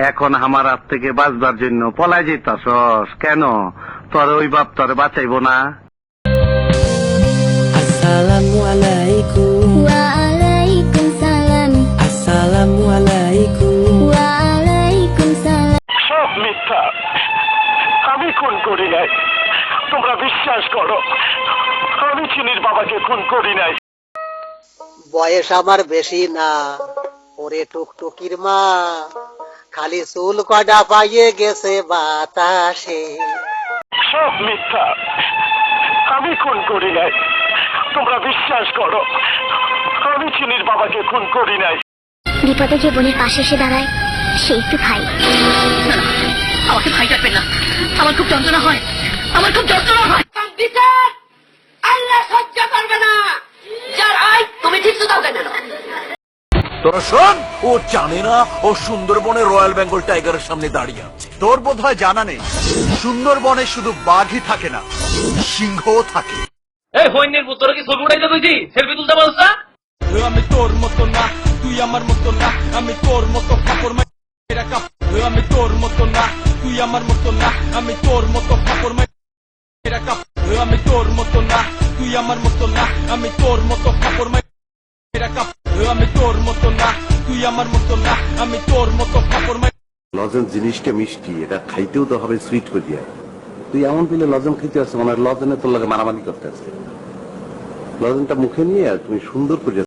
এখন আমার হাত থেকে বাঁচবার জন্য পলাই যেতাছস কেন? তোর ওই বাপ তোর বাঁচাইবো না। সব মিথ্যা। আমি খুন করি নাই। তোমরা বিশ্বাস করো। আমি চিনির বাবাকে খুন করি নাই। বয়স আমার বেশি না। ওরে টুকটুকির মা। খালি চুল কডা পাইয়ে গেছে বাতাসে। সব মিথ্যা। আমি খুন করি নাই। তোমরা বিশ্বাস করো আমি চিনির বাবাকে খুন করি নাই। বিপদে যে বোনের পাশে এসে দাঁড়ায় সেই তো ভাই। আমাকে ভাই ডাকবেন না। আমার খুব যন্ত্রণা হয়। আমার খুব যন্ত্রণা হয়। তোরা শোন। ও জানে না ও সুন্দরবনে রয়্যাল বেঙ্গল টাইগারের সামনে দাঁড়িয়ে আছে। তোর বোধ হয় জানা নেই সুন্দরবনে শুধু বাঘই থাকে না সিংহও থাকে। এই হইনের পুত্র কি ছবি উঠাইতে কইছি? সেলফি তুলতে পারছ না? আমি তোর মতো না তুই আমার মতো না আমি তোর মতো কাপড় মাইরা আমি তোর মতো না তুই আমার মতো না আমি তোর মতো কাপড় মাইরা কাপ আমি তোর মতো না তুই আমার মতো না আমি তোর মতো কাপড় মাইরা কাপ আমি তোর মতো আমার মতো না, আমি তোর মতো লজেন্স জিনিসটা মিষ্টি, এটা খাইতেও তো হবে সুইট করিয়া। তুই এমন পেলে লজেন খেতে আসছে মানে লজেনে তোর লাগে মারামারি করতে আসছে লজেনটা মুখে নিয়ে তুমি সুন্দর করে